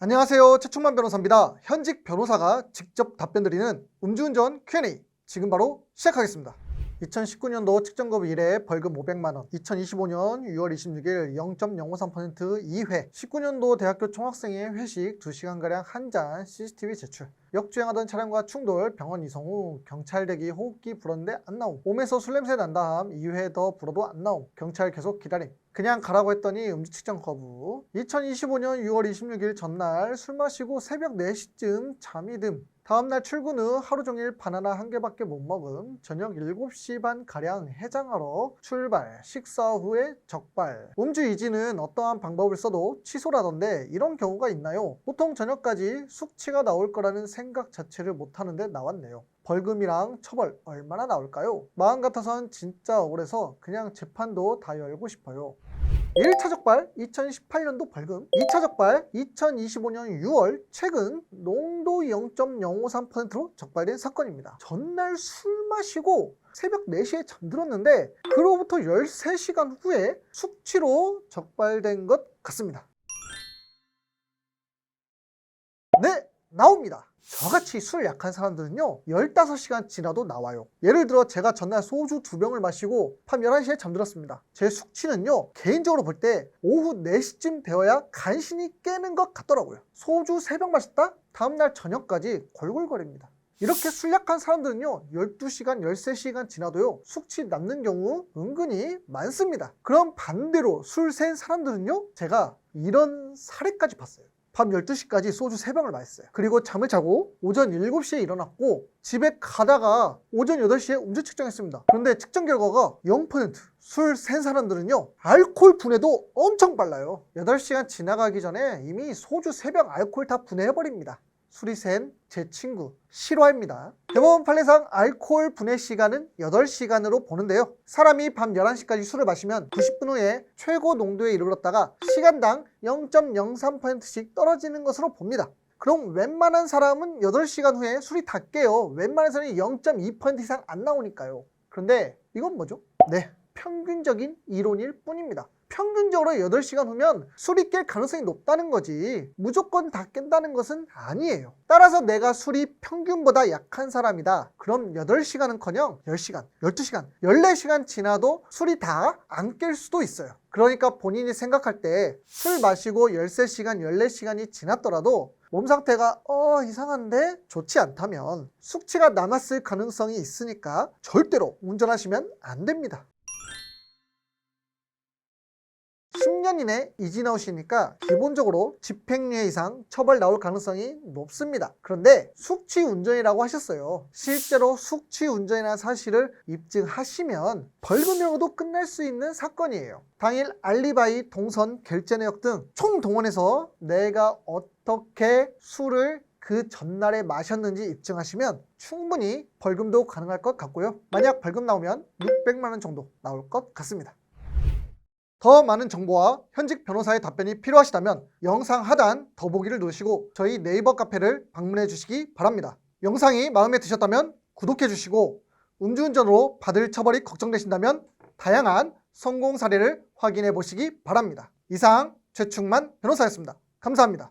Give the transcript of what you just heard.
안녕하세요. 최충만 변호사입니다. 현직 변호사가 직접 답변 드리는 음주운전 Q&A 지금 바로 시작하겠습니다. 2019년도 측정급 이래 벌금 500만 원, 2025년 6월 26일 0.053% 2회, 19년도 대학교 총학생의 회식 2시간가량 한 잔 CCTV 제출, 역주행하던 차량과 충돌, 병원 이송 후 경찰 대기 호흡기 불었는데 안 나옴, 몸에서 술 냄새 난 다음 2회 더 불어도 안 나옴, 경찰 계속 기다림, 그냥 가라고 했더니 음주 측정 거부. 2025년 6월 26일 전날 술 마시고 새벽 4시쯤 잠이 듦. 다음날 출근 후 하루 종일 바나나 한 개밖에 못 먹음. 저녁 7시 반 가량 해장하러 출발. 식사 후에 적발. 음주 이지는 어떠한 방법을 써도 취소라던데 이런 경우가 있나요? 보통 저녁까지 숙취가 나올 거라는 생각 자체를 못 하는데 나왔네요. 벌금이랑 처벌 얼마나 나올까요? 마음 같아선 진짜 억울해서 그냥 재판도 다 열고 싶어요. 1차 적발 2018년도 벌금 2차 적발 2025년 6월 최근 농도 0.053%로 적발된 사건입니다. 전날 술 마시고 새벽 4시에 잠들었는데 그로부터 13시간 후에 숙취로 적발된 것 같습니다. 네, 나옵니다. 저같이 술 약한 사람들은요 15시간 지나도 나와요. 예를 들어 제가 전날 소주 두 병을 마시고 밤 11시에 잠들었습니다. 제 숙취는요 개인적으로 볼 때 오후 4시쯤 되어야 간신히 깨는 것 같더라고요. 소주 3병 마셨다? 다음날 저녁까지 골골거립니다. 이렇게 술 약한 사람들은요 12시간 13시간 지나도요 숙취 남는 경우 은근히 많습니다. 그럼 반대로 술 센 사람들은요 제가 이런 사례까지 봤어요 밤 12시까지 소주 3병을 마셨어요. 그리고 잠을 자고 오전 7시에 일어났고 집에 가다가 오전 8시에 음주 측정했습니다. 그런데 측정 결과가 0%. 술 센 사람들은요, 알코올 분해도 엄청 빨라요. 8시간 지나가기 전에 이미 소주 3병 알코올 다 분해해버립니다. 술이 센제 친구 싫어합니다. 대법원 판례상 알코올 분해 시간은 8시간으로 보는데요. 사람이 밤 11시까지 술을 마시면 90분 후에 최고 농도에 이르렀다가 시간당 0.03%씩 떨어지는 것으로 봅니다. 그럼 웬만한 사람은 8시간 후에 술이 다 깨요. 웬만해서는 0.2% 이상 안 나오니까요. 그런데 이건 뭐죠? 네, 평균적인 이론일 뿐입니다. 평균적으로 8시간 후면 술이 깰 가능성이 높다는 거지 무조건 다 깬다는 것은 아니에요. 따라서 내가 술이 평균보다 약한 사람이다. 그럼 8시간은커녕 10시간, 12시간, 14시간 지나도 술이 다 안 깰 수도 있어요. 그러니까 본인이 생각할 때 술 마시고 13시간, 14시간이 지났더라도 몸 상태가 어 이상한데 좋지 않다면 숙취가 남았을 가능성이 있으니까 절대로 운전하시면 안 됩니다. 10년 이내 나오시니까 기본적으로 집행유예 이상 처벌 나올 가능성이 높습니다. 그런데 숙취 운전이라고 하셨어요. 실제로 숙취 운전이라는 사실을 입증하시면 벌금형으로도 끝날 수 있는 사건이에요. 당일 알리바이, 동선, 결제 내역 등 총동원해서 내가 어떻게 술을 그 전날에 마셨는지 입증하시면 충분히 벌금도 가능할 것 같고요. 만약 벌금 나오면 600만 원 정도 나올 것 같습니다. 더 많은 정보와 현직 변호사의 답변이 필요하시다면 영상 하단 더보기를 누르시고 저희 네이버 카페를 방문해 주시기 바랍니다. 영상이 마음에 드셨다면 구독해 주시고 음주운전으로 받을 처벌이 걱정되신다면 다양한 성공 사례를 확인해 보시기 바랍니다. 이상 최충만 변호사였습니다. 감사합니다.